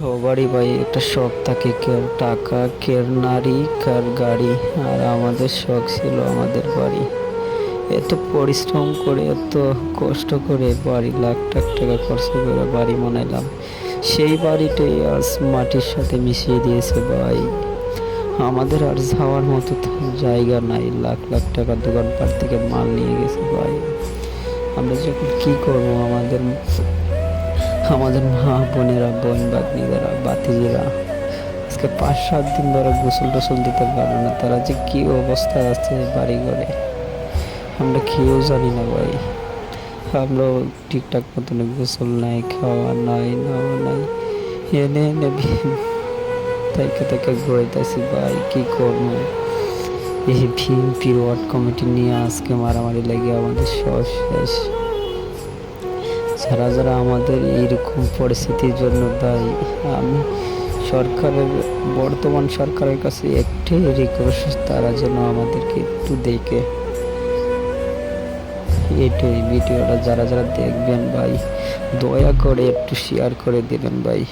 সবারই ভাই, একটা শখ থাকে কেউ টাকা, কেউ নারী, কার গাড়ি, আর আমাদের শখ ছিল আমাদের বাড়ি। এত পরিশ্রম করে, এত কষ্ট করে বাড়ি, লাখ লাখ টাকা খরচ করে বাড়ি বানাইলাম। সেই বাড়িটাই আজ মাটির সাথে মিশিয়ে দিয়েছে ভাই। আমাদের আর যাওয়ার মতো জায়গা নাই, লাখ লাখ টাকা দোকানপাট থেকে মাল নিয়ে গেছে ভাই। আমরা যখন কি করব, আমাদের আমাদের মা, বোনেরা বোন বাগনিরা বাতিজিরা, আজকে পাঁচ সাত দিন ধরে গোসল টোসল দিতে পারে না। তারা যে কি অবস্থা আছে বাড়ি ঘরে আমরা কেউ জানি না ভাই। আমরাও ঠিকঠাক মতন গোসল নাই, খাওয়া নাই নাওয়া নাই, এনে এনে তাইকে তাকে ঘুরাইতেছি ভাই, কি করব? এই ভিএমপি ওয়ার্ড কমিটি নিয়ে আজকে মারামারি লাগে আমাদের সব শেষ। যারা যারা আমাদের এইরকম পরিস্থিতির জন্য দায়ী, আমি সরকারের, বর্তমান সরকারের কাছে একটাই রিকোয়েস্ট তারা যেন আমাদেরকে একটু দেখে। এটাই ভিডিওটা যারা যারা দেখবেন ভাই, দয়া করে একটু শেয়ার করে দেবেন ভাই।